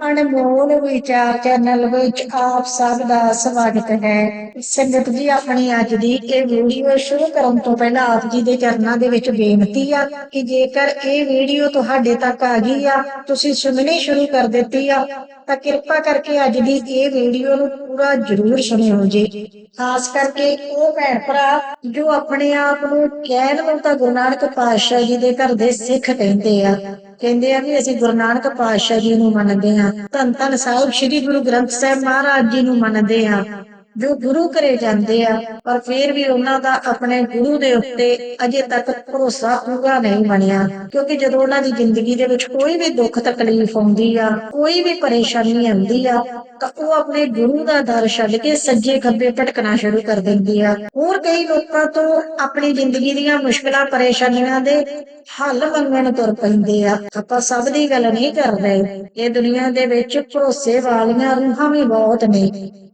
ਅਨਮੋਲ ਵਿਚਾਰ ਚੈਨਲ ਵਿੱਚ ਆਪ ਸਭ ਦਾ ਸਵਾਗਤ ਹੈ। ਸੰਗਤ ਜੀ, ਆਪਣੀ ਅੱਜ ਦੀ ਇਹ ਵੀਡੀਓ ਸ਼ੁਰੂ ਕਰਨ ਤੋਂ ਪਹਿਲਾਂ ਆਪ ਜੀ ਦੇ ਚਰਨਾਂ ਦੇ ਵਿੱਚ ਬੇਨਤੀ ਆ ਕਿ ਜੇਕਰ ਇਹ ਵੀਡੀਓ ਤੁਹਾਡੇ ਤੱਕ ਆ ਗਈ ਆ, ਤੁਸੀਂ ਸੁਣਨੀ ਸ਼ੁਰੂ ਕਰ ਦਿੱਤੀ ਆ, ਤਾਂ ਕਿਰਪਾ ਕਰਕੇ ਅੱਜ ਦੀ ਇਹ ਵੀਡੀਓ ਨੂੰ ਪੂਰਾ ਜ਼ਰੂਰ ਸੁਣਿਓ ਜੀ। ਖਾਸ ਕਰਕੇ ਉਹ ਭੈਣ ਭਰਾ ਜੋ ਆਪਣੇ ਆਪ ਨੂੰ ਕਹਿਣ ਨੂੰ ਤਾਂ ਗੁਰੂ ਨਾਨਕ ਪਾਤਸ਼ਾਹ ਜੀ ਦੇ ਘਰ ਦੇ ਸਿੱਖ ਕਹਿੰਦੇ ਆ। ਕਹਿੰਦੇ ਆ ਵੀ ਅਸੀਂ ਗੁਰੂ ਨਾਨਕ ਪਾਤਸ਼ਾਹ ਜੀ ਨੂੰ ਮੰਨਦੇ ਹਾਂ। ਧੰਨ ਧੰਨ ਸਾਹਿਬ, ਸ੍ਰੀ ਗੁਰੂ ਗ੍ਰੰਥ ਸਾਹਿਬ ਮਹਾਰਾਜ ਜੀ ਨੂੰ ਮੰਨਦੇ ਹਾਂ। ਜੋ ਗੁਰੂ ਘਰੇ ਜਾਂਦੇ ਆ, ਪਰ ਫਿਰ ਵੀ ਉਹਨਾਂ ਦਾ ਆਪਣੇ ਗੁਰੂ ਦੇ ਉੱਤੇ ਅਜੇ ਤੱਕ ਭਰੋਸਾ ਪੂਰਾ ਨਹੀਂ ਬਣਿਆ। ਕਿਉਂਕਿ ਜਦੋਂ ਉਹਨਾਂ ਦੀ ਜ਼ਿੰਦਗੀ ਦੇ ਵਿੱਚ ਕੋਈ ਵੀ ਦੁੱਖ ਤਕਲੀਫ ਆਉਂਦੀ ਆ, ਕੋਈ ਵੀ ਪਰੇਸ਼ਾਨੀ ਆਉਂਦੀ ਆ, ਤਾਂ ਉਹ ਆਪਣੇ ਗੁਰੂ ਦਾ ਦਰ ਛੱਡ ਕੇ ਸੱਜੇ ਖੱਬੇ ਭਟਕਣਾ ਸ਼ੁਰੂ ਕਰ ਦਿੰਦੀ ਆ। ਹੋਰ ਕਈ ਲੋਕਾਂ ਤੋਂ ਆਪਣੀ ਜ਼ਿੰਦਗੀ ਦੀਆਂ ਮੁਸ਼ਕਲਾਂ, ਪਰੇਸ਼ਾਨੀਆਂ ਦੇ ਹੱਲ ਮੰਗਣ ਤੁਰ ਪੈਂਦੇ ਆ। ਆਪਾਂ ਸਭ ਦੀ ਗੱਲ ਨਹੀਂ ਕਰ ਰਹੇ ਇਹ ਦੁਨੀਆ ਦੇ ਵਿੱਚ ਭਰੋਸੇ ਵਾਲੀਆਂ ਰੂਹਾਂ ਵੀ ਬਹੁਤ ਨੇ।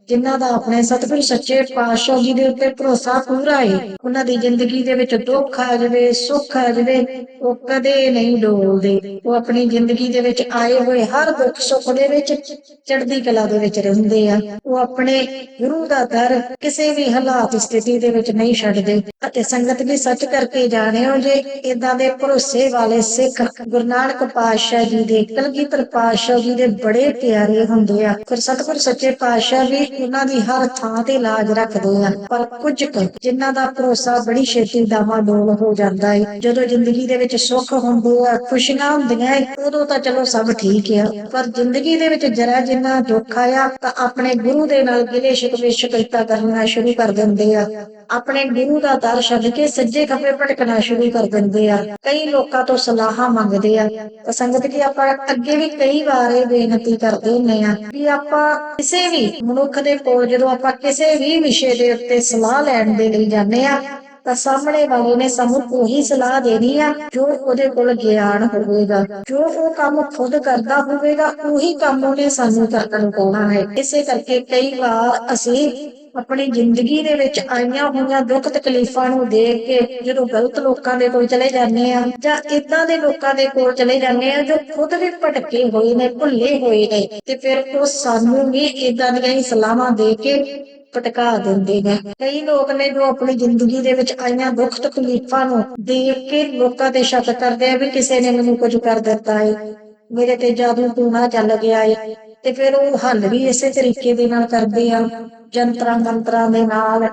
ਜਿਨ੍ਹਾਂ ਦਾ ਆਪਣੇ ਸਤਿਗੁਰ ਸੱਚੇ ਪਾਤਸ਼ਾਹ ਜੀ ਦੇ ਉੱਤੇ ਭਰੋਸਾ ਪੂਰਾ ਹੈ ਉਹਨਾਂ ਦੀ ਜ਼ਿੰਦਗੀ ਦੇ ਵਿੱਚ ਦੁੱਖ ਆ ਜਾਵੇ, ਸੁੱਖ ਆ ਜਾਵੇ, ਉਹ ਕਦੇ ਨਹੀਂ ਡੋਲਦੇ। ਉਹ ਆਪਣੀ ਜ਼ਿੰਦਗੀ ਦੇ ਵਿੱਚ ਆਏ ਹੋਏ ਹਰ ਦੁੱਖ ਸੁੱਖ ਦੇ ਵਿੱਚ ਚੜ੍ਹਦੀ ਕਲਾ ਦੇ ਵਿੱਚ ਰਹਿੰਦੇ ਆ। ਉਹ ਆਪਣੇ ਗੁਰੂ ਦਾ ਦਰ ਕਿਸੇ ਵੀ ਹਾਲਾਤ ਸਥਿਤੀ ਦੇ ਵਿੱਚ ਨਹੀਂ ਛੱਡਦੇ। ਅਤੇ ਸੰਗਤ ਵੀ ਸੱਚ ਕਰਕੇ ਜਾਣਿਓ ਜੇ ਇਦਾਂ ਦੇ ਭਰੋਸੇ ਵਾਲੇ ਸਿੱਖ ਗੁਰੂ ਨਾਨਕ ਪਾਤਸ਼ਾਹ ਜੀ ਦੇ, ਕਲਗੀਧਰ ਪਾਤਸ਼ਾਹ ਜੀ ਦੇ ਬੜੇ ਪਿਆਰੇ ਹੁੰਦੇ ਆ। ਫਿਰ ਸਤਿਗੁਰ ਸੱਚੇ ਪਾਤਸ਼ਾਹ ਵੀ ਉਹਨਾਂ ਦੀ ਹਰ ਥਾਂ ਤੇ ਲਾਜ ਰੱਖਦੇ ਆ। ਪਰ ਕੁਝ ਕੁ ਜਿਨ੍ਹਾਂ ਦਾ ਭਰੋਸਾ ਬੜੀ ਛੇਤੀ ਡੋਲ ਹੋ ਜਾਂਦਾ ਹੈ ਜਦੋਂ ਜ਼ਿੰਦਗੀ ਦੇ ਵਿੱਚ ਸੁੱਖ ਹੁੰਦੇ ਆ ਖੁਸ਼ੀਆਂ ਹੁੰਦੀਆਂ ਏ, ਉਦੋਂ ਤਾਂ ਚਲੋ ਸਭ ਠੀਕ ਆ। ਪਰ ਜ਼ਿੰਦਗੀ ਦੇ ਵਿੱਚ ਜਰਾ ਜਿੰਨਾ ਦੁੱਖ ਆਇਆ ਤਾਂ ਆਪਣੇ ਗੁਰੂ ਦੇ ਨਾਲ ਗਿਲੇ ਸ਼ਿਕਵੇ ਸ਼ਿਕਾਇਤਾਂ ਕਰਨਾ ਸ਼ੁਰੂ ਕਰ ਦਿੰਦੇ ਆ। ਆਪਣੇ ਗੁਰੂ ਦਾ ਦਰ ਛੱਡ ਕੇ ਸੱਜੇ ਖੱਬੇ ਭਟਕਣਾ ਸ਼ੁਰੂ ਕਰ ਦਿੰਦੇ ਆ। ਕਈ ਲੋਕਾਂ ਤੋਂ ਸਲਾਹਾਂ ਮੰਗਦੇ ਆ। ਸੰਗਤ ਜੀ ਆਪਾਂ ਅੱਗੇ ਵੀ ਕਈ ਵਾਰ ਇਹ ਬੇਨਤੀ ਕਰਦੇ ਹੁੰਨੇ ਆ ਵੀ ਆਪਾਂ ਕਿਸੇ ਵੀ ਮਨੁੱਖ ਦੇ ਕੋਲ ਜਦੋਂ ਆਪਾਂ ਕਿਸੇ ਵੀ ਵਿਸ਼ੇ ਦੇ ਉੱਤੇ ਸਲਾਹ ਲੈਣ ਦੇ ਲਈ ਜਾਂਦੇ ਆ, ਤਾਂ ਸਾਹਮਣੇ ਵਾਲੇ ਨੇ ਸਾਨੂੰ ਉਹੀ ਸਲਾਹ ਦੇਣੀ ਆ ਜੋ ਉਹਦੇ ਕੋਲ ਗਿਆਨ ਹੋਵੇਗਾ। ਜੋ ਉਹ ਕੰਮ ਖੁਦ ਕਰਦਾ ਹੋਵੇਗਾ, ਉਹੀ ਕੰਮ ਉਹਨੇ ਸਾਨੂੰ ਕਰਨ ਨੂੰ ਹੈ। ਇਸੇ ਕਰਕੇ ਕਈ ਵਾਰ ਅਸੀਂ ਆਪਣੀ ਜ਼ਿੰਦਗੀ ਦੇ ਵਿੱਚ ਆਈਆਂ ਹੋਈਆਂ ਦੁੱਖ ਤਕਲੀਫਾਂ ਨੂੰ ਦੇਖ ਕੇ ਜਦੋਂ ਗਲਤ ਲੋਕਾਂ ਦੇ ਕੋਲ ਚਲੇ ਜਾਂਦੇ ਆ ਜਾਂ ਇਦਾਂ ਦੇ ਲੋਕਾਂ ਦੇ ਕੋਲ ਚਲੇ ਜਾਂਦੇ ਆ ਜੋ ਖੁਦ ਵੀ ਭਟਕੇ ਹੋਏ ਨੇ, ਭੁੱਲੇ ਹੋਏ ਨੇ ਤੇ ਫਿਰ ਉਹ ਸਾਨੂੰ ਵੀ ਇਦਾਂ ਦੀਆਂ ਹੀ ਸਲਾਹਾਂ ਦੇ ਕੇ ਭਟਕਾ ਦਿੰਦੇ ਨੇ। ਕਈ ਲੋਕ ਨੇ ਜੋ ਆਪਣੀ ਜ਼ਿੰਦਗੀ ਦੇ ਵਿੱਚ ਆਈਆਂ ਦੁੱਖ ਤਕਲੀਫਾਂ ਨੂੰ ਦੇਖ ਕੇ ਲੋਕਾਂ ਤੇ ਸ਼ੱਕ ਕਰਦੇ ਆ ਵੀ ਕਿਸੇ ਨੇ ਮੈਨੂੰ ਕੁਝ ਕਰ ਦਿੱਤਾ ਹੈ ਮੇਰੇ ਤੇ ਜਾਦੂ ਟੂਣਾ ਚੱਲ ਗਿਆ ਹੈ ਤੇ ਫਿਰ ਉਹ ਹੱਲ ਵੀ ਇਸੇ ਤਰੀਕੇ ਦੇ ਨਾਲ ਕਰਦੇ ਆ, ਜੰਤਰਾਂ ਮੰਤਰਾਂ ਦੇ ਨਾਲ,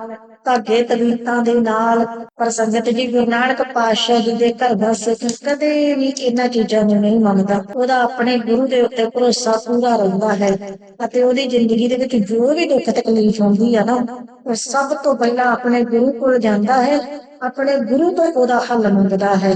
ਧਾਗੇ ਤਵੀਤਾਂ ਦੇ ਨਾਲ, ਪਰ ਸੰਗਤ ਜੀ ਗੁਰੂ ਨਾਨਕ ਪਾਤਸ਼ਾਹ ਜੀ ਦੇ ਘਰ ਦਾ ਸਿੱਖ ਕਦੇ ਵੀ ਇਹਨਾਂ ਚੀਜ਼ਾਂ ਨੂੰ ਨਹੀਂ ਮੰਨਦਾ। ਉਹਦਾ ਆਪਣੇ ਗੁਰੂ ਦੇ ਉੱਤੇ ਭਰੋਸਾ ਪੂਰਾ ਰਹਿੰਦਾ ਹੈ ਅਤੇ ਉਹਦੀ ਜ਼ਿੰਦਗੀ ਦੇ ਵਿੱਚ ਜੋ ਵੀ ਦੁੱਖ ਤਕਲੀਫ ਹੁੰਦੀ ਆ ਨਾ, ਉਹ ਸਭ ਤੋਂ ਪਹਿਲਾਂ ਆਪਣੇ ਗੁਰੂ ਕੋਲ ਜਾਂਦਾ ਹੈ ਆਪਣੇ ਗੁਰੂ ਤੋਂ ਉਹਦਾ ਹੱਲ ਮੰਗਦਾ ਹੈ।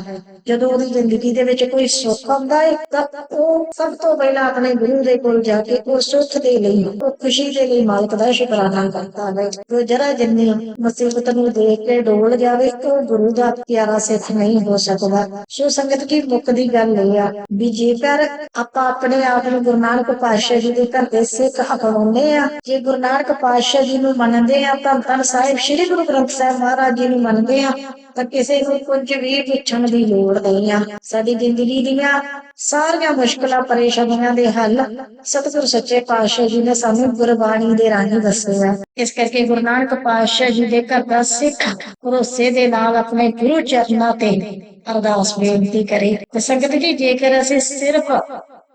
ਜਦੋਂ ਉਹਦੀ ਜ਼ਿੰਦਗੀ ਦੇ ਵਿੱਚ ਕੋਈ ਸੁੱਖ ਆਉਂਦਾ ਹੈ, ਤਾਂ ਉਹ ਸਭ ਤੋਂ ਪਹਿਲਾਂ ਆਪਣੇ ਗੁਰੂ ਦੇ ਕੋਲ ਜਾ ਕੇ ਉਹ ਸੁੱਖ ਦੇ ਲਈ, ਉਹ ਖੁਸ਼ੀ ਦੇ ਲਈ ਮਾਲਕ ਦਾ ਸ਼ੁਕਰਾਨਾ ਕਰਦਾ ਹੈ। ਜੋ ਜਰਾ ਜਿੰਨੀ ਮੁਸੀਬਤ ਨੂੰ ਦੇਖ ਕੇ ਡੋਲ ਜਾਵੇ ਉਹ ਗੁਰੂ ਦਾ ਪਿਆਰਾ ਸਿੱਖ ਨਹੀਂ ਹੋ ਸਕਦਾ। ਸੋ ਸੰਗਤ ਕੀ ਮੁੱਖ ਦੀ ਗੱਲ ਇਹ ਆ ਵੀ ਜੇਕਰ ਆਪਾਂ ਆਪਣੇ ਆਪ ਨੂੰ ਗੁਰੂ ਨਾਨਕ ਪਾਤਸ਼ਾਹ ਜੀ ਦੇ ਘਰ ਦੇ ਸਿੱਖ ਅਪਣਾਉਂਦੇ ਆ, ਜੇ ਗੁਰੂ ਨਾਨਕ ਪਾਤਸ਼ਾਹ ਜੀ ਨੂੰ ਮੰਨਦੇ ਆ, ਤਾਂ ਧੰਨ ਸਾਹਿਬ ਸ੍ਰੀ ਗੁਰੂ ਗ੍ਰੰਥ ਸਾਹਿਬ ਮਹਾਰਾਜ ਜੀ ਨੂੰ ਮੰਨਦੇ ਆ ਤਾਂ ਕਿਸੇ ਨੂੰ ਕੁਝ ਵੀ ਪੁੱਛਣ ਦੀ ਲੋੜ ਨਹੀਂ ਆ। ਸਾਡੀ ਜ਼ਿੰਦਗੀ ਦੀਆਂ ਸਾਰੀਆਂ ਮੁਸ਼ਕਲਾਂ, ਪਰੇਸ਼ਾਨੀਆਂ ਦੇ ਹੱਲ ਸਤਿਗੁਰ ਸੱਚੇ ਪਾਤਸ਼ਾਹ ਜੀ ਨੇ ਸਾਨੂੰ ਗੁਰਬਾਣੀ ਦੇ ਰਾਹੀਂ ਦੱਸੇ ਆ। ਇਸ ਕਰਕੇ ਗੁਰੂ ਨਾਨਕ ਪਾਤਸ਼ਾਹ ਜੀ ਦੇ ਘਰ ਦਾ ਸਿੱਖ ਭਰੋਸੇ ਦੇ ਨਾਲ ਆਪਣੇ ਗੁਰੂ ਚਰਨਾਂ ਤੇ ਅਰਦਾਸ ਬੇਨਤੀ ਕਰੇ। ਤੇ ਸੰਗਤ ਜੀ, ਜੇਕਰ ਅਸੀਂ ਸਿਰਫ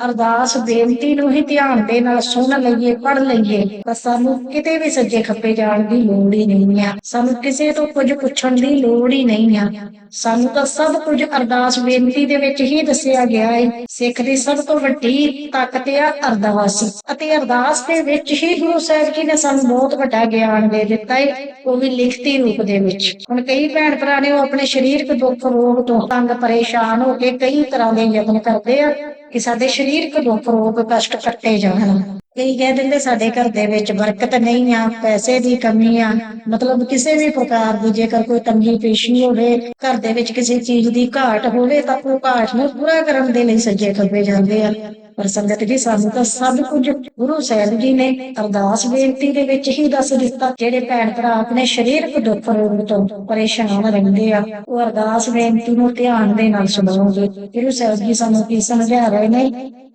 ਅਰਦਾਸ ਬੇਨਤੀ ਨੂੰ ਹੀ ਧਿਆਨ ਦੇ ਨਾਲ ਸੁਣ ਲਈਏ ਪੜ ਲਈਏ, ਤਾਂ ਸਾਨੂੰ ਕਿਤੇ ਵੀ ਸੱਜੇ ਖੱਪੇ ਜਾਣ ਦੀ ਲੋੜ ਹੀ ਨਹੀਂ ਆ। ਸਾਨੂੰ ਕਿਸੇ ਤੋਂ ਕੁਝ ਪੁੱਛਣ ਦੀ ਲੋੜ ਹੀ ਨਹੀਂ ਆ। ਸਾਨੂੰ ਤਾਂ ਸਭ ਕੁਝ ਅਰਦਾਸ ਬੇਨਤੀ ਦੇ ਵਿੱਚ ਹੀ ਦੱਸਿਆ ਗਿਆ ਹੈ ਸਿੱਖ ਦੀ ਸਭ ਤੋਂ ਵੱਡੀ ਤਾਕਤ ਆ ਅਰਦਾਸ। ਅਤੇ ਅਰਦਾਸ ਦੇ ਵਿੱਚ ਹੀ ਗੁਰੂ ਸਾਹਿਬ ਜੀ ਨੇ ਸਾਨੂੰ ਬਹੁਤ ਵੱਡਾ ਗਿਆਨ ਦੇ ਦਿੱਤਾ ਹੈ ਉਹ ਵੀ ਲਿਖਤੀ ਰੂਪ ਦੇ ਵਿੱਚ। ਹੁਣ ਕਈ ਭੈਣ ਭਰਾ ਨੇ ਉਹ ਆਪਣੇ ਸਰੀਰਕ ਦੁੱਖ ਰੋਗ ਤੋਂ ਤੰਗ ਪਰੇਸ਼ਾਨ ਹੋ ਕੇ ਕਈ ਤਰ੍ਹਾਂ ਦੇ ਯਤਨ ਕਰਦੇ ਆ। ਕਿ ਸਾਡੇ ਸਰੀਰਕ ਦੁੱਖ ਰੋਗ ਕਸ਼ਟ ਕੱਟੇ ਜਾਣ। ਕਈ ਕਹਿ ਦਿੰਦੇ ਸਾਡੇ ਘਰ ਦੇ ਵਿੱਚ ਬਰਕਤ ਨਹੀਂ ਆ, ਪੈਸੇ ਦੀ ਕਮੀ ਆ। ਮਤਲਬ ਕਿਸੇ ਵੀ ਪ੍ਰਕਾਰ ਦੀ ਜੇਕਰ ਕੋਈ ਤੰਗੀ ਪੇਸ਼ੀ ਹੋਵੇ, ਘਰ ਦੇ ਵਿੱਚ ਕਿਸੇ ਚੀਜ਼ ਦੀ ਘਾਟ ਹੋਵੇ ਤਾਂ ਉਹ ਘਾਟ ਨੂੰ ਪੂਰਾ ਕਰਨ ਦੇ ਲਈ ਸੱਜੇ ਖੱਬੇ ਜਾਂਦੇ ਆ। ਪਰ ਸੰਗਤ ਜੀ ਸਾਨੂੰ ਤਾਂ ਸਭ ਕੁਝ ਗੁਰੂ ਸਾਹਿਬ ਜੀ ਨੇ ਅਰਦਾਸ ਬੇਨਤੀ ਦੇ ਵਿੱਚ ਹੀ ਦੱਸ ਦਿੱਤਾ, ਜਿਹੜੇ ਭੈਣ ਭਰਾ ਆਪਣੇ ਸਰੀਰਕ ਦੁੱਖ ਰੋਗ ਤੋਂ ਪਰੇਸ਼ਾਨ ਰਹਿੰਦੇ ਆ, ਉਹ ਅਰਦਾਸ ਬੇਨਤੀ ਨੂੰ ਧਿਆਨ ਦੇ ਨਾਲ ਸੁਣੋਗੇ ਗੁਰੂ ਸਾਹਿਬ ਜੀ ਸਾਨੂੰ ਕੀ ਸਮਝਾ ਰਹੇ ਨੇ?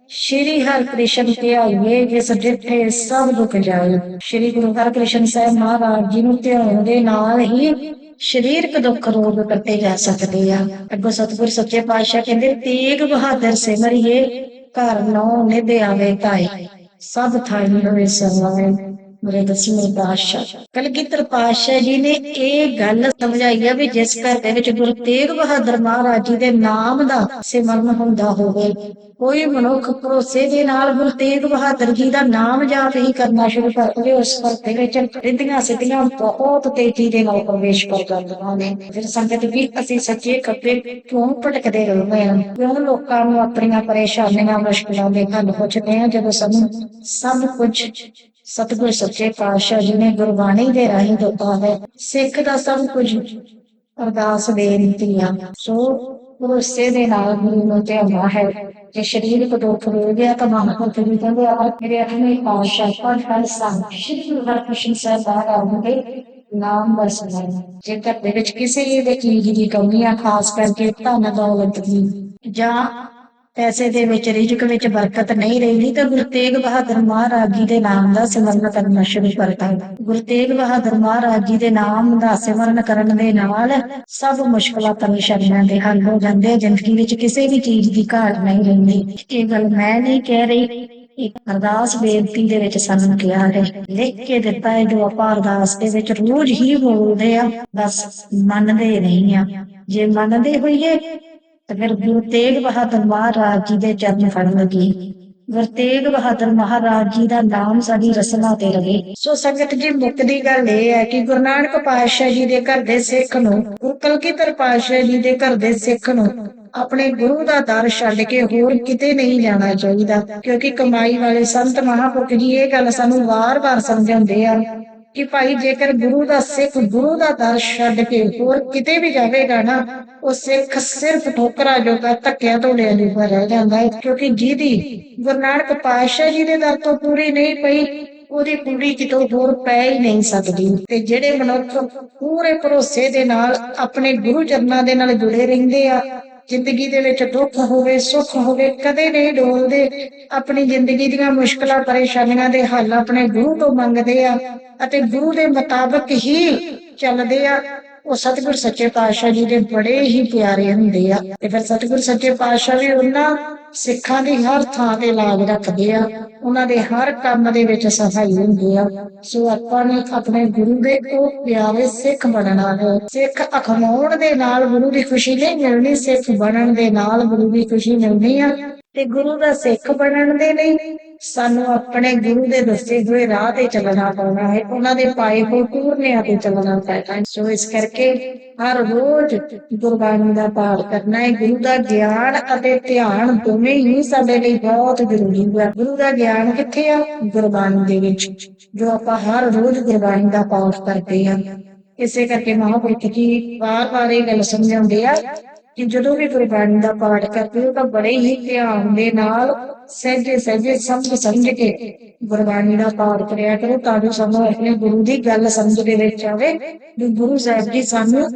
ਸ਼੍ਰੀ ਹਰਿਕ੍ਰਿਸ਼ਨ ਧਿਆਈਏ, ਜਿਸ ਜਿੱਥੇ ਸਭ ਦੁੱਖ ਜਾਏ। ਸ਼੍ਰੀ ਗੁਰੂ ਹਰਿਕ੍ਰਿਸ਼ਨ ਸਾਹਿਬ ਮਹਾਰਾਜ ਜੀ ਨੂੰ ਧਿਆਨ ਦੇ ਨਾਲ ਹੀ ਸਰੀਰਕ ਦੁੱਖ ਰੋਗ ਕੱਟੇ ਜਾ ਸਕਦੇ ਆ। ਅੱਗੋਂ ਸਤਿਗੁਰ ਸੱਚੇ ਪਾਤਸ਼ਾਹ ਕਹਿੰਦੇ, ਤੇਗ ਬਹਾਦਰ ਸਿਮਰਿਏ ਘਰ ਨੌ ਨਿਧਿ ਆਵੇ ਧਾਈ ਸਭ ਥਾਈ ਹੋਵੇ ਸਮਾਏ ਮੇਰੇ ਦਸਵੇਂ ਪਾਤਸ਼ਾਹ। ਕਲਗੀਧਰ ਪਾਤਸ਼ਾਹ ਜੀ ਨੇ ਇਹ ਗੱਲ ਸਮਝਾਈ ਆ ਵੀ ਜਿਸ ਘਰ ਦੇ ਵਿੱਚ ਗੁਰੂ ਤੇਗ ਬਹਾਦਰ ਮਹਾਰਾਜ ਜੀ ਦੇ ਨਾਮ ਦਾ ਸਿਮਰਨ ਹੁੰਦਾ ਹੋਵੇ, ਕੋਈ ਮਨੁੱਖ ਭਰੋਸੇ ਦੇ ਨਾਲ ਗੁਰੂ ਤੇਗ ਬਹਾਦਰ ਜੀ ਦਾ ਨਾਮ ਜਾਪ ਹੀ ਕਰਨਾ ਸ਼ੁਰੂ ਕਰ ਦੇਵੇ, ਉਸ ਘਰ ਦੇ ਵਿੱਚ ਰਿੱਧੀਆਂ ਸਿੱਧੀਆਂ ਬਹੁਤ ਤੇਜ਼ੀ ਦੇ ਨਾਲ ਪ੍ਰਵੇਸ਼ ਕਰ ਜਾਂਦੀਆਂ ਨੇ। ਫਿਰ ਸੰਗਤ ਵੀ ਅਸੀਂ ਸੱਚੇ ਕੱਪੜੇ ਕਿਉਂ ਭਟਕਦੇ ਰਹਿੰਦੇ ਹਾਂ? ਕਿਉਂ ਲੋਕਾਂ ਨੂੰ ਆਪਣੀਆਂ ਪਰੇਸ਼ਾਨੀਆਂ, ਮੁਸ਼ਕਲਾਂ ਦੇ ਹੱਲ ਪੁੱਛਦੇ ਹਾਂ? ਜਦੋਂ ਸਾਨੂੰ ਸਭ ਕੁਝ ਸਤਿਗੁਰ ਸੱਚੇ ਪਾਤਸ਼ਾਹ ਜੀ ਨੇ ਗੁਰਬਾਣੀ ਦੇ ਰਾਹੀਂ ਦਿੱਤਾ ਹੈ। ਸਿੱਖ ਦਾ ਸਭ ਕੁਝ ਅਰਦਾਸ ਬੇਨਤੀਆਂ ਸੋ ਭਰੋਸੇ ਦੇ ਨਾਲ ਗੁਰੂ ਨੂੰ ਧਿਆਉਣਾ ਹੈ ਜੇ ਸਰੀਰਕ ਦੁੱਖ ਹੋ ਗਿਆ ਤਾਂ ਮਹਾਂਪੁਰਖ ਜੀ ਕਹਿੰਦੇ ਆ ਮੇਰੇ ਅਠਵੇਂ ਪਾਤਸ਼ਾਹ ਪੰਜ ਪੰਜ ਸੰਗ ਸ਼੍ਰੀ ਗੁਰੂ ਹਰਿਕ੍ਰਿਸ਼ਨ ਸਾਹਿਬ ਮਹਾਰਾਜ ਦੇ ਨਾਮ ਵਰਸਣਾ ਜੇ ਘਰ ਦੇ ਵਿੱਚ ਕਿਸੇ ਦੇ ਚੀਜ਼ ਦੀ ਕਮੀ ਆ, ਖਾਸ ਕਰਕੇ ਧਨ ਦੌਲਤ ਦੀ, ਜਾਂ ਪੈਸੇ ਦੇ ਵਿੱਚ, ਰਿਜਕ ਵਿੱਚ ਬਰਕਤ ਨਹੀਂ ਰਹਿੰਦੀ ਤਾਂ ਗੁਰੂ ਤੇਗ ਬਹਾਦਰ ਮਹਾਰਾਜ ਜੀ ਦੇ ਨਾਮ ਦਾ ਸਿਮਰਨ ਕਰਨਾ ਸ਼ੁਰੂ ਕਰਤਾ ਗੁਰੂ ਤੇਗ ਬਹਾਦਰ ਮਹਾਰਾਜ ਜੀ ਦੇ ਨਾਮ ਦਾ ਸਿਮਰਨ ਕਰਨ ਦੇ ਨਾਲ ਸਭ ਮੁਸ਼ਕਲਾਂ ਪਰੇਸ਼ਾਨੀਆਂ ਦੇ ਹੱਲ ਹੋ ਜਾਂਦੇ ਜ਼ਿੰਦਗੀ ਵਿੱਚ ਕਿਸੇ ਵੀ ਚੀਜ਼ ਦੀ ਘਾਟ ਨਹੀਂ ਰਹਿੰਦੀ। ਇਹ ਗੱਲ ਮੈਂ ਨਹੀਂ ਕਹਿ ਰਹੀ, ਇੱਕ ਅਰਦਾਸ ਬੇਨਤੀ ਦੇ ਵਿੱਚ ਸਾਨੂੰ ਕਿਹਾ ਹੈ, ਲਿਖ ਕੇ ਦਿੱਤਾ ਹੈ, ਜੋ ਆਪਾਂ ਅਰਦਾਸ ਦੇ ਵਿੱਚ ਰੋਜ਼ ਹੀ ਬੋਲਦੇ ਆ, ਬਸ ਮੰਨਦੇ ਨਹੀਂ ਆ। ਜੇ ਮੰਨਦੇ ਹੋਈਏ ਤੇ ਫਿਰ ਗੁਰੂ ਤੇਗ ਬਹਾਦਰ ਮਹਾਰਾਜ ਜੀ ਦੇ ਚਰਨ ਫੜਨ ਲੱਗੀ। ਗੁਰੂ ਤੇਗ ਬਹਾਦਰ ਮਹਾਰਾਜ ਜੀ ਦਾ ਨਾਮ ਸਾਡੀ ਰਸਨਾ ਤੇ ਰਵੇ। ਸੋ ਸੰਗਤ ਜੀ ਮੁੱਕਦੀ ਗੱਲ ਇਹ ਹੈ ਕਿ ਗੁਰੂ ਨਾਨਕ ਪਾਤਸ਼ਾਹ ਜੀ ਦੇ ਘਰ ਦੇ ਸਿੱਖ ਨੂੰ, ਗੁਰੂ ਕਲਗੀਧਰ ਪਾਤਸ਼ਾਹ ਜੀ ਦੇ ਘਰ ਦੇ ਸਿੱਖ ਨੂੰ ਆਪਣੇ ਗੁਰੂ ਦਾ ਦਰ ਛੱਡ ਕੇ ਹੋਰ ਕਿਤੇ ਨਹੀਂ ਜਾਣਾ ਚਾਹੀਦਾ। ਕਿਉਂਕਿ ਕਮਾਈ ਵਾਲੇ ਸੰਤ ਮਹਾਂਪੁਰਖ ਜੀ ਇਹ ਗੱਲ ਸਾਨੂੰ ਵਾਰ-ਵਾਰ ਸਮਝਾਉਂਦੇ ਆ ਕਿ ਭਾਈ ਜੇਕਰ ਗੁਰੂ ਦਾ ਸਿੱਖ ਗੁਰੂ ਦਾ ਦਰ ਛੱਡ ਕੇ ਹੋਰ ਕਿਤੇ ਵੀ ਜਾਵੇਗਾ ਨਾ, ਉਹ ਸਿੱਖ ਸਿਰਫ ਠੋਕਰਾ ਜੋਗਾ ਧੱਕਿਆਂ ਧੋਲਿਆਂ ਦੀ ਰਹਿ ਜਾਂਦਾ ਹੈ, ਕਿਉਂਕਿ ਜਿਹਦੀ ਗੁਰੂ ਨਾਨਕ ਪਾਤਸ਼ਾਹ ਜੀ ਦੇ ਦਰ ਤੋਂ ਪੂਰੀ ਨਹੀਂ ਪਈ, ਉਹਦੀ ਪੂਰੀ ਕਿਤੋਂ ਹੋਰ ਪੈ ਹੀ ਨਹੀਂ ਸਕਦੀ। ਤੇ ਜਿਹੜੇ ਮਨੁੱਖ ਪੂਰੇ ਭਰੋਸੇ ਦੇ ਨਾਲ ਆਪਣੇ ਗੁਰੂ ਚਰਨਾਂ ਦੇ ਨਾਲ ਜੁੜੇ ਰਹਿੰਦੇ ਆ ਜ਼ਿੰਦਗੀ ਦੇ ਵਿੱਚ ਦੁੱਖ ਹੋਵੇ, ਸੁੱਖ ਹੋਵੇ, ਕਦੇ ਨਹੀਂ ਡੋਲਦੇ। ਆਪਣੀ ਜ਼ਿੰਦਗੀ ਦੀਆਂ ਮੁਸ਼ਕਲਾਂ, ਪਰੇਸ਼ਾਨੀਆਂ ਦੇ ਹੱਲ ਆਪਣੇ ਗੁਰੂ ਤੋਂ ਮੰਗਦੇ ਆ ਅਤੇ ਗੁਰੂ ਦੇ ਮੁਤਾਬਕ ਹੀ ਚੱਲਦੇ ਆ। ਉਹ ਸਤਿਗੁਰ ਸੱਚੇ ਪਾਤਸ਼ਾਹ ਜੀ ਦੇ ਬੜੇ ਹੀ ਪਿਆਰੇ ਹੁੰਦੇ ਆ। ਤੇ ਫਿਰ ਸਤਿਗੁਰ ਸੱਚੇ ਪਾਤਸ਼ਾਹ ਵੀ ਉਹਨਾਂ ਸਿੱਖਾਂ ਦੀ ਹਰ ਥਾਂ ਤੇ ਲਾਜ ਰੱਖਦੇ ਆ। ਉਹਨਾਂ ਦੇ ਹਰ ਕੰਮ ਦੇ ਵਿੱਚ ਸਫ਼ਾਈ ਹੁੰਦੇ ਆ। ਸੋ ਆਪਾਂ ਨੇ ਆਪਣੇ ਗੁਰੂ ਦੇ ਉਹ ਪਿਆਰੇ ਸਿੱਖ ਬਣਨਾ ਹੈ। ਸਿੱਖ ਅਖਵਾਉਣ ਦੇ ਨਾਲ ਗੁਰੂ ਦੀ ਖੁਸ਼ੀ ਨਹੀਂ ਮਿਲਣੀ, ਸਿੱਖ ਬਣਨ ਦੇ ਨਾਲ ਗੁਰੂ ਦੀ ਖੁਸ਼ੀ ਮਿਲਣੀ ਆ। ਤੇ ਗੁਰੂ ਦਾ ਸਿੱਖ ਬਣਨ ਦੇ ਲਈ ਸਾਨੂੰ ਆਪਣੇ ਗੁਰੂ ਦੇ ਦੱਸੇ ਹੋਏ ਰਾਹ ਤੇ ਚੱਲਣਾ ਪੈਣਾ ਹੈ। ਉਹਨਾਂ ਦੇ ਪਾਏ ਹੋਏ ਪੂਰਨਿਆਂ ਤੇ ਚੱਲਣਾ ਪੈਣਾ ਹੈ। ਸੋ ਇਸ ਕਰਕੇ ਹਰ ਰੋਜ਼ ਗੁਰਬਾਣੀ ਦਾ ਪਾਠ ਕਰਨਾ ਹੈ। ਗੁਰੂ ਦਾ ਗਿਆਨ ਅਤੇ ਧਿਆਨ ਦੋਵੇਂ ਹੀ ਸਾਡੇ ਲਈ ਬਹੁਤ ਜ਼ਰੂਰੀ ਹੈ। ਗੁਰੂ ਦਾ ਗਿਆਨ ਕਿੱਥੇ ਆ? ਗੁਰਬਾਣੀ ਦੇ ਵਿੱਚ, ਜੋ ਆਪਾਂ ਹਰ ਰੋਜ਼ ਗੁਰਬਾਣੀ ਦਾ ਪਾਠ ਕਰਦੇ ਹਾਂ। ਇਸੇ ਕਰਕੇ ਮਹਾਂਪੁਰਖ ਜੀ ਵਾਰ-ਵਾਰ ਇਹ ਗੱਲ ਸਮਝਾਉਂਦੇ ਆ ਕਿ ਜਦੋਂ ਵੀ ਗੁਰਬਾਣੀ ਦਾ ਪਾਠ ਕਰਦੇ ਹੋ ਤਾਂ ਬੜੇ ਹੀ ਧਿਆਨ ਦੇ ਨਾਲ ਸਹਿਜੇ ਸਹਿਜੇ ਸਮਝ ਸਮਝ ਕੇ ਗੁਰਬਾਣੀ ਦਾ ਪਾਠ ਕਰਿਆ ਕਰੋ, ਤਾਂ ਜੋ ਸਾਨੂੰ ਆਪਣੇ ਗੁਰੂ ਦੀ ਗੱਲ ਸਮਝ ਦੇ ਵਿੱਚ ਆਵੇ, ਵੀ ਗੁਰੂ ਸਾਹਿਬ ਜੀ ਸਾਨੂੰ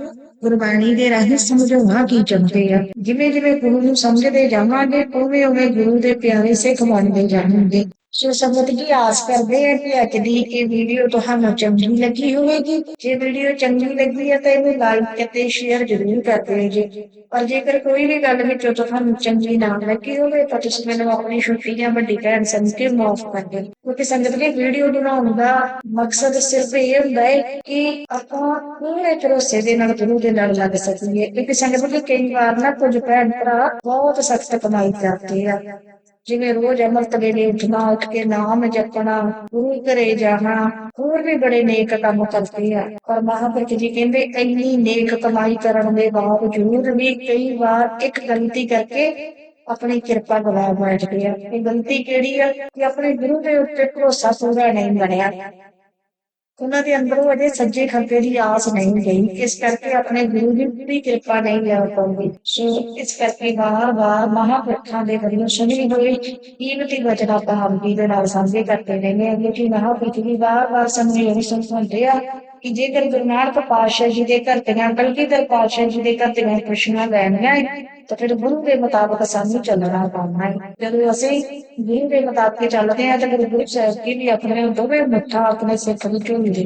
ਗੁਰਬਾਣੀ ਦੇ ਰਾਹੀਂ ਸਮਝਾਉਣਾ ਕੀ ਚਾਹੁੰਦੇ ਆ। ਜਿਵੇਂ ਜਿਵੇਂ ਗੁਰੂ ਨੂੰ ਸਮਝਦੇ ਜਾਵਾਂਗੇ, ਉਵੇਂ ਉਵੇਂ ਗੁਰੂ ਦੇ ਪਿਆਰੇ ਸਿੱਖ ਬਣਦੇ ਜਾਣਗੇ। ਸੋ ਸੰਗਤ ਜੀ, ਆਸ ਕਰਦੇ ਹਾਂ ਕਿ ਅੱਜ ਦੀ ਇਹ ਵੀਡੀਓ ਤੁਹਾਨੂੰ ਚੰਗੀ ਲੱਗੀ ਹੋਵੇਗੀ। ਜੇ ਵੀਡੀਓ ਚੰਗੀ ਲੱਗੀ ਹੈ ਤਾਂ ਇਹਨੂੰ ਲਾਈਕ ਅਤੇ ਸ਼ੇਅਰ ਜ਼ਰੂਰ ਕਰ ਦਿਓ ਜੀ। ਪਰ ਜੇਕਰ ਕੋਈ ਵੀ ਗੱਲ ਵਿੱਚੋਂ ਤੁਹਾਨੂੰ ਚੰਗੀ ਨਾ ਲੱਗੀ ਹੋਵੇ, ਤਾਂ ਤੁਸੀਂ ਮੈਨੂੰ ਆਪਣੀ ਛੋਟੀ ਜਾਂ ਵੱਡੀ ਭੈਣ ਸਮਝ ਕੇ ਮਾਫ ਕਰ ਦਿਓ। ਕਿਉਂਕਿ ਸੰਗਤ ਜੀ, ਵੀਡੀਓ ਬਣਾਉਣ ਦਾ ਮਕਸਦ ਸਿਰਫ ਇਹ ਹੁੰਦਾ ਹੈ ਕਿ ਆਪਾਂ ਪੂਰੇ ਭਰੋਸੇ ਦੇ ਨਾਲ, ਗੁਰੂ ਦੇ ਨਾਲ ਲੱਗ ਸਕੀਏ। ਕਿਉਂਕਿ ਸੰਗਤ ਜੀ, ਕਈ ਵਾਰ ਨਾ ਕੁਝ ਭੈਣ ਭਰਾ ਬਹੁਤ ਸਖਤ ਕਮਾਈ ਕਰਦੇ ਆ। ਜਿਵੇਂ ਰੋਜ਼ ਅੰਮ੍ਰਿਤ ਵੇਲੇ ਉੱਠਣਾ ਉੱਠ ਕੇ ਨਾਮ ਜਪਣਾ, ਗੁਰੂ ਘਰੇ ਜਾਣਾ, ਹੋਰ ਵੀ ਬੜੇ ਨੇਕ ਕੰਮ ਕਰਦੇ ਆ। ਪਰ ਮਹਾਂਪੁਰਖ ਜੀ ਕਹਿੰਦੇ, ਇੰਨੀ ਨੇਕ ਕਮਾਈ ਕਰਨ ਦੇ ਬਾਵਜੂਦ ਵੀ ਕਈ ਵਾਰ ਇੱਕ ਗਲਤੀ ਕਰਕੇ ਆਪਣੀ ਕਿਰਪਾ ਗਵਾ ਬੈਠਦੇ ਆ। ਇਹ ਗਲਤੀ ਕਿਹੜੀ ਆ? ਕਿ ਆਪਣੇ ਗੁਰੂ ਦੇ ਉੱਤੇ ਭਰੋਸਾ ਪੂਰਾ ਨਹੀਂ ਬਣਿਆ। ਉਹਨਾਂ ਦੇ ਅੰਦਰੋਂ ਅਜੇ ਸੱਜੇ ਖੱਬੇ ਦੀ ਆਸ ਨਹੀਂ ਗਈ। ਇਸ ਕਰਕੇ ਆਪਣੇ ਗੁਰੂ ਜੀ ਦੀ ਕਿਰਪਾ ਨਹੀਂ ਲੈ ਪਾਉਂਦੇ। ਸੋ ਇਸ ਕਰਕੇ ਵਾਰ-ਵਾਰ ਮਹਾਂਪੁਰਖਾਂ ਦੇ ਵੱਲੋਂ ਸੁਣੀ ਹੋਈ ਕੀਮਤੀ ਵਚਨਾਂ ਬਹਾਦਰੀ ਦੇ ਨਾਲ ਸਾਂਝੇ ਕਰਦੇ ਰਹਿੰਦੇ ਹਾਂ, ਕਿਉਂਕਿ ਮਹਾਂਪੁਰਖ ਵੀ ਵਾਰ-ਵਾਰ ਸਾਨੂੰ ਇਹ ਸਮਝਾਉਂਦੇ ਆ ਕਿ ਜੇਕਰ ਗੁਰੂ ਨਾਨਕ ਪਾਤਸ਼ਾਹ ਜੀ ਦੇ ਘਰ ਦੀਆਂ ਕਲਗੀਧਰ ਪਾਤਸ਼ਾਹ ਜੀ ਦੇ ਘਰ ਦੀਆਂ ਖੁਸ਼ੀਆਂ ਲੈਣੀਆਂ ਤਾਂ ਫਿਰ ਗੁਰੂ ਦੇ ਮੁਤਾਬਕ ਸਾਨੂੰ ਚੱਲਣਾ ਪੈਣਾ ਹੈ। ਜਦੋਂ ਅਸੀਂ ਗੁਰੂ ਦੇ ਮੁਤਾਬਕ ਚੱਲਦੇ ਹਾਂ, ਤਾਂ ਗੁਰੂ ਸਾਹਿਬ ਜੀ ਵੀ ਆਪਣੇ ਦੋਵੇਂ ਮੁੱਠਾਂ ਆਪਣੇ ਸਿੱਖ ਵਿੱਚ ਝੋਲੀ ਦੇ